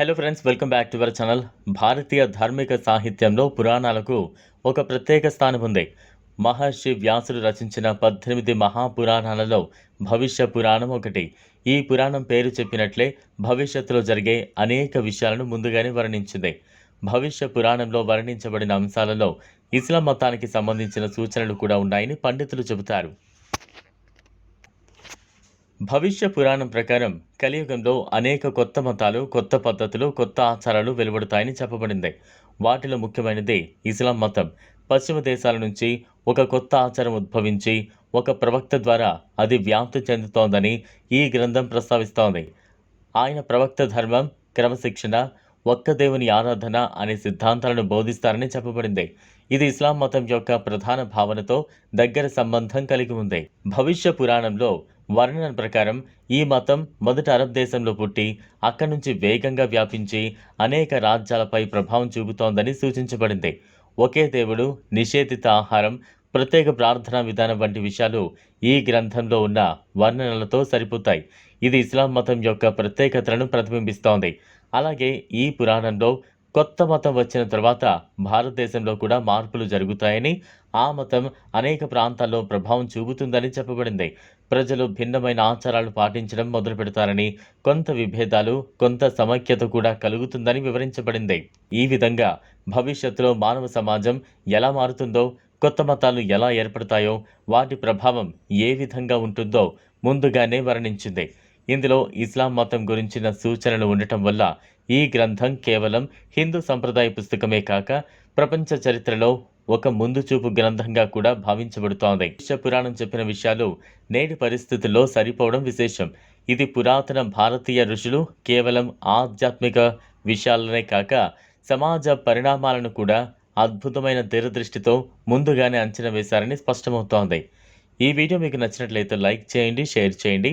Hello friends welcome back to our channel భారతీయ ధార్మిక సాహిత్యంలో పురాణాలకు ఒక ప్రత్యేక స్థానం ఉంది. మహర్షి వ్యాసుడు రచించిన పద్దెనిమిది మహాపురాణాలలో భవిష్య పురాణం ఒకటి. ఈ పురాణం పేరు చెప్పినట్లే భవిష్యత్తులో జరిగే అనేక విషయాలను ముందుగానే వర్ణించింది. భవిష్య పురాణంలో వర్ణించబడిన అంశాలలో ఇస్లాం మతానికి సంబంధించిన సూచనలు కూడా ఉన్నాయని పండితులు చెబుతారు. భవిష్య పురాణం ప్రకారం కలియుగంలో అనేక కొత్త మతాలు కొత్త పద్ధతులు కొత్త ఆచారాలు వెలువడతాయని చెప్పబడింది. వాటిలో ముఖ్యమైనది ఇస్లాం మతం. పశ్చిమ దేశాల నుంచి ఒక కొత్త ఆచారం ఉద్భవించి ఒక ప్రవక్త ద్వారా అది వ్యాప్తి చెందుతోందని ఈ గ్రంథం ప్రస్తావిస్తోంది. ఆయన ప్రవక్త ధర్మం క్రమశిక్షణ ఒక్క దేవుని ఆరాధన అనే సిద్ధాంతాలను బోధిస్తారని చెప్పబడింది. ఇది ఇస్లాం మతం యొక్క ప్రధాన భావనతో దగ్గర సంబంధం కలిగి ఉంది. భవిష్య పురాణంలో వర్ణన ప్రకారం ఈ మతం మొదట అరబ్ దేశంలో పుట్టి అక్కడి నుంచి వేగంగా వ్యాపించి అనేక రాజ్యాలపై ప్రభావం చూపుతోందని సూచించబడింది. ఒకే దేవుడు నిషేధిత ఆహారం ప్రత్యేక ప్రార్థనా విధానం వంటి విషయాలు ఈ గ్రంథంలో ఉన్న వర్ణనలతో సరిపోతాయి. ఇది ఇస్లాం మతం యొక్క ప్రత్యేకతలను ప్రతిబింబిస్తోంది. అలాగే ఈ పురాణంలో కొత్త మతం వచ్చిన తర్వాత భారతదేశంలో కూడా మార్పులు జరుగుతాయని ఆ మతం అనేక ప్రాంతాల్లో ప్రభావం చూపుతుందని చెప్పబడింది. ప్రజలు భిన్నమైన ఆచారాలు పాటించడం మొదలు పెడతారని కొంత విభేదాలు కొంత సమైక్యత కూడా కలుగుతుందని వివరించబడింది. ఈ విధంగా భవిష్యత్తులో మానవ సమాజం ఎలా మారుతుందో కొత్త మతాలు ఎలా ఏర్పడతాయో వాటి ప్రభావం ఏ విధంగా ఉంటుందో ముందుగానే వర్ణించింది. ఇందులో ఇస్లాం మతం గురించిన సూచనలు ఉండటం వల్ల ఈ గ్రంథం కేవలం హిందూ సంప్రదాయ పుస్తకమే కాక ప్రపంచ చరిత్రలో ఒక ముందు చూపు గ్రంథంగా కూడా భావించబడుతోంది. విశ్వ పురాణం చెప్పిన విషయాలు నేటి పరిస్థితుల్లో సరిపోవడం విశేషం. ఇది పురాతన భారతీయ ఋషులు కేవలం ఆధ్యాత్మిక విషయాలనే కాక సమాజ పరిణామాలను కూడా అద్భుతమైన దూరదృష్టితో ముందుగానే అంచనా వేశారని స్పష్టమవుతోంది. ఈ వీడియో మీకు నచ్చినట్లయితే లైక్ చేయండి షేర్ చేయండి.